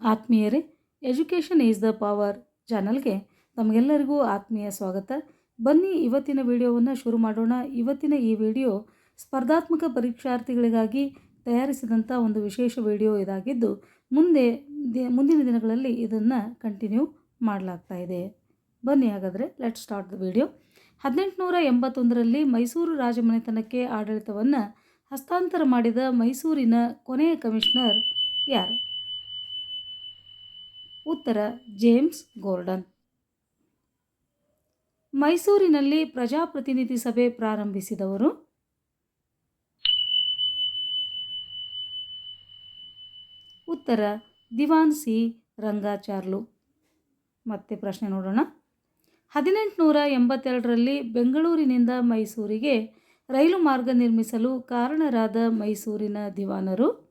ಆತ್ಮೀಯರೇ, education is the power ಚಾನಲ್ಗೆ ತಮಗೆಲ್ಲರಿಗೂ ಆತ್ಮೀಯ ಸ್ವಾಗತ. ಬನ್ನಿ ಇವತ್ತಿನ ವಿಡಿಯೋವನ್ನು ಶುರು ಮಾಡೋಣ. ಇವತ್ತಿನ ಈ ವಿಡಿಯೋ ಸ್ಪರ್ಧಾತ್ಮಕ ಪರೀಕ್ಷಾರ್ಥಿಗಳಿಗಾಗಿ ತಯಾರಿಸಿದಂಥ ಒಂದು ವಿಶೇಷ ವಿಡಿಯೋ ಇದಾಗಿದ್ದು, ಮುಂದೆ ಮುಂದಿನ ದಿನಗಳಲ್ಲಿ ಇದನ್ನು ಕಂಟಿನ್ಯೂ ಮಾಡಲಾಗ್ತಾ ಇದೆ. ಬನ್ನಿ ಹಾಗಾದರೆ ಲೆಟ್ ಸ್ಟಾರ್ಟ್ ದ ವಿಡಿಯೋ ಹದಿನೆಂಟುನೂರ ಎಂಬತ್ತೊಂದರಲ್ಲಿ ಮೈಸೂರು ರಾಜಮನೆತನಕ್ಕೆ ಆಡಳಿತವನ್ನು ಹಸ್ತಾಂತರ ಮಾಡಿದ ಮೈಸೂರಿನ ಕೊನೆಯ ಕಮಿಷನರ್ ಯಾರು? ಉತ್ತರ ಜೇಮ್ಸ್ ಗೋರ್ಡನ್. ಮೈಸೂರಿನಲ್ಲಿ ಪ್ರಜಾಪ್ರತಿನಿಧಿ ಸಭೆ ಪ್ರಾರಂಭಿಸಿದವರು ಉತ್ತರ ದಿವಾನ್ ಸಿ ರಂಗಾಚಾರ್ಲು. ಮತ್ತೆ ಪ್ರಶ್ನೆ ನೋಡೋಣ. ಹದಿನೆಂಟುನೂರ ಎಂಬತ್ತೆರಡರಲ್ಲಿ ಬೆಂಗಳೂರಿನಿಂದ ಮೈಸೂರಿಗೆ ರೈಲು ಮಾರ್ಗ ನಿರ್ಮಿಸಲು ಕಾರಣರಾದ ಮೈಸೂರಿನ ದಿವಾನರು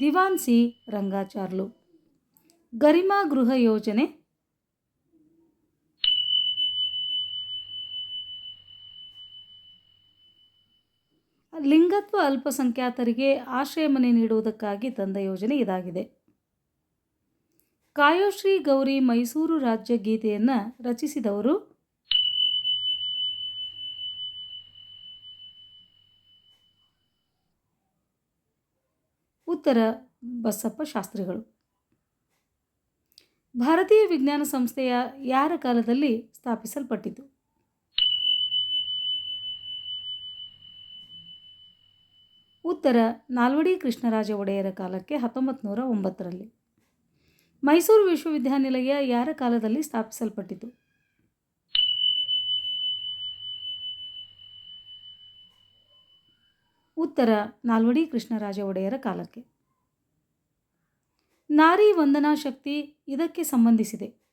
ದಿವಾನ್ ಸಿ ರಂಗಾಚಾರ್ಲು. ಗರಿಮಾ ಗೃಹ ಯೋಜನೆ. ಲಿಂಗತ್ವ ಅಲ್ಪಸಂಖ್ಯಾತರಿಗೆ ಆಶ್ರಯ ಮನೆ ನೀಡುವುದಕ್ಕಾಗಿ ತಂದ ಯೋಜನೆ ಇದಾಗಿದೆ. ಕಾಯೋಶ್ರೀ ಗೌರಿ ಮೈಸೂರು ರಾಜ್ಯ ಗೀತೆಯನ್ನು ರಚಿಸಿದವರು ಉತ್ತರ ಬಸಪ್ಪ ಶಾಸ್ತ್ರಿಗಳು. ಭಾರತೀಯ ವಿಜ್ಞಾನ ಸಂಸ್ಥೆಯ ಯಾರ ಕಾಲದಲ್ಲಿ ಸ್ಥಾಪಿಸಲ್ಪಟ್ಟಿತು? ಉತ್ತರ ನಾಲ್ವಡಿ ಕೃಷ್ಣರಾಜ ಒಡೆಯರ ಕಾಲಕ್ಕೆ ಹತ್ತೊಂಬತ್ತು ನೂರ ಒಂಬತ್ತರಲ್ಲಿ. ಮೈಸೂರು ವಿಶ್ವವಿದ್ಯಾನಿಲಯ ಯಾರ ಕಾಲದಲ್ಲಿ ಸ್ಥಾಪಿಸಲ್ಪಟ್ಟಿತು? ಉತ್ತರ ನಾಲ್ವಡಿ ಕೃಷ್ಣರಾಜ ಒಡೆಯರ ಕಾಲಕ್ಕೆ. ನಾರಿ ವಂದನಾ ಶಕ್ತಿ ಇದಕ್ಕೆ ಸಂಬಂಧಿಸಿದೆ.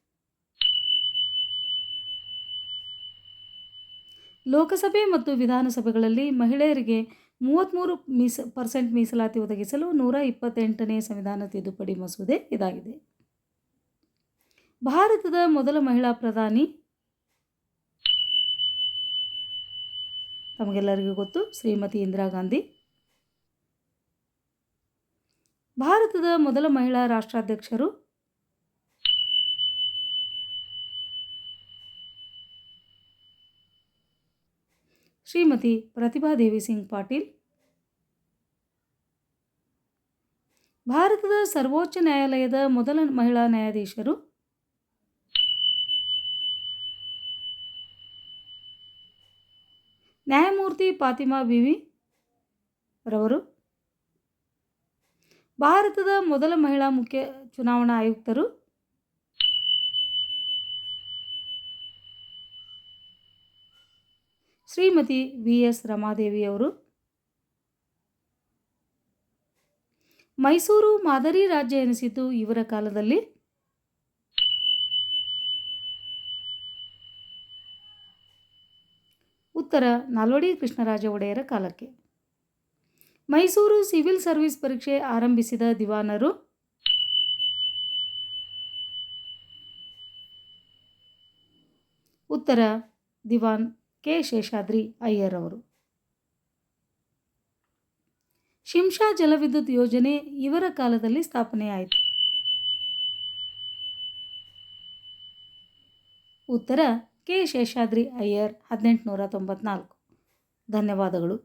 ಲೋಕಸಭೆ ಮತ್ತು ವಿಧಾನಸಭೆಗಳಲ್ಲಿ ಮಹಿಳೆಯರಿಗೆ ಮೂವತ್ತ್ಮೂರು ಮೀಸ, ಪರ್ಸೆಂಟ್ ಮೀಸಲಾತಿ ಒದಗಿಸಲು ನೂರ ಇಪ್ಪತ್ತೆಂಟನೇ ಸಂವಿಧಾನ ತಿದ್ದುಪಡಿ ಮಸೂದೆ ಇದಾಗಿದೆ. ಭಾರತದ ಮೊದಲ ಮಹಿಳಾ ಪ್ರಧಾನಿ ತಮಗೆಲ್ಲರಿಗೂ ಗೊತ್ತು. ಶ್ರೀಮತಿ ಇಂದಿರಾ ಗಾಂಧಿ. ಭಾರತದ ಮೊದಲ ಮಹಿಳಾ ರಾಷ್ಟ್ರಾಧ್ಯಕ್ಷರು. ಶ್ರೀಮತಿ ಪ್ರತಿಭಾ ದೇವಿ ಸಿಂಗ್ ಪಾಟೀಲ್. ಭಾರತದ ಸರ್ವೋಚ್ಚ ನ್ಯಾಯಾಲಯದ ಮೊದಲ ಮಹಿಳಾ ನ್ಯಾಯಾಧೀಶರು. ನ್ಯಾಯಮೂರ್ತಿ ಫಾತಿಮಾ ಬಿವಿ ರವರು. ಭಾರತದ ಮೊದಲ ಮಹಿಳಾ ಮುಖ್ಯ ಚುನಾವಣಾ ಆಯುಕ್ತರು. ಶ್ರೀಮತಿ ವಿ ಎಸ್ ರಮಾದೇವಿಯವರು ಮೈಸೂರು ಮಾದರಿ ರಾಜ್ಯ ಎನಿಸಿತು ಇವರ ಕಾಲದಲ್ಲಿ. ಉತ್ತರ ನಾಲ್ವಡಿ ಕೃಷ್ಣರಾಜ ಒಡೆಯರ ಕಾಲಕ್ಕೆ. ಮೈಸೂರು ಸಿವಿಲ್ ಸರ್ವಿಸ್ ಪರೀಕ್ಷೆ ಆರಂಭಿಸಿದ ದಿವಾನರು ಉತ್ತರ ದಿವಾನ್ ಕೆ ಶೇಷಾದ್ರಿ ಅಯ್ಯರ್ ಅವರು. ಶಿಂಷಾ ಜಲವಿದ್ಯುತ್ ಯೋಜನೆ ಇವರ ಕಾಲದಲ್ಲಿ ಸ್ಥಾಪನೆಯಾಯಿತು. ಉತ್ತರ ಕೆ ಶೇಷಾದ್ರಿ ಅಯ್ಯರ್ ಹದಿನೆಂಟುನೂರ ತೊಂಬತ್ನಾಲ್ಕು. ಧನ್ಯವಾದಗಳು.